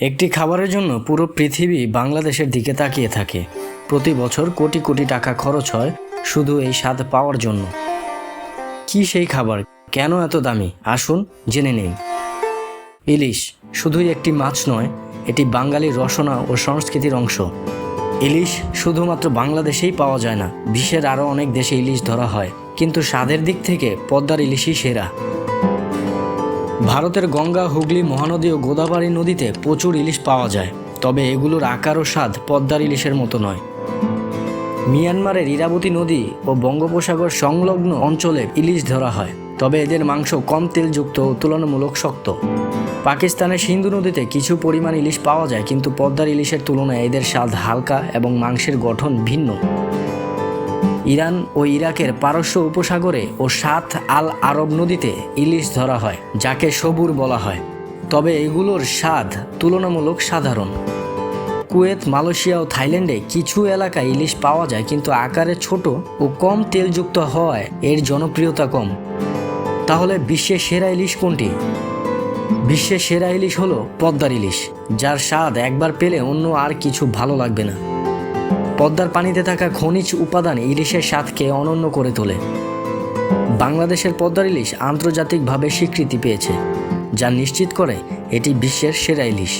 একটি খাবারের জন্য পুরো পৃথিবী বাংলাদেশের দিকে তাকিয়ে থাকে। প্রতি বছর কোটি কোটি টাকা খরচ হয় শুধু এই স্বাদ পাওয়ার জন্য। কি সেই খাবার? কেন এত দামি? আসুন জেনে নেই। ইলিশ শুধুই একটি মাছ নয়, এটি বাঙালির রসনা ও সংস্কৃতির অংশ। ইলিশ শুধুমাত্র বাংলাদেশেই পাওয়া যায় না, বিশ্বের আরও অনেক দেশে ইলিশ ধরা হয়। কিন্তু স্বাদের দিক থেকে পদ্মার ইলিশই সেরা। ভারতের গঙ্গা, হুগলি, মহানদী ও গোদাবরী নদীতে প্রচুর ইলিশ পাওয়া যায়। তবে এগুলোর আকার ও স্বাদ পদ্মার ইলিশের মতো নয়। মিয়ানমারের ইরাবতী নদী ও বঙ্গোপসাগর সংলগ্ন অঞ্চলে ইলিশ ধরা হয়। তবে এদের মাংস কম তেলযুক্ত ও তুলনামূলক শক্ত। পাকিস্তানের সিন্ধু নদীতে কিছু পরিমাণ ইলিশ পাওয়া যায়, কিন্তু পদ্মার ইলিশের তুলনায় এদের স্বাদ হালকা এবং মাংসের গঠন ভিন্ন। ইরান ও ইরাকের পারস্য উপসাগরে ও সাত আল আরব নদীতে ইলিশ ধরা হয়, যাকে সবুর বলা হয়। তবে এগুলোর স্বাদ তুলনামূলক সাধারণ। কুয়েত, মালয়েশিয়া ও থাইল্যান্ডে কিছু এলাকায় ইলিশ পাওয়া যায়, কিন্তু আকারে ছোট ও কম তেলযুক্ত হওয়ায় এর জনপ্রিয়তা কম। তাহলে বিশ্বের সেরা ইলিশ কোনটি? বিশ্বের সেরা ইলিশ হলো পদ্মার ইলিশ, যার স্বাদ একবার পেলে অন্য আর কিছু ভালো লাগবে না। পদ্মার পানিতে থাকা খনিজ উপাদান ইলিশের স্বাদকে অনন্য করে তোলে। বাংলাদেশের পদ্মার ইলিশ আন্তর্জাতিকভাবে স্বীকৃতি পেয়েছে, যা নিশ্চিত করে এটি বিশ্বের সেরা ইলিশ।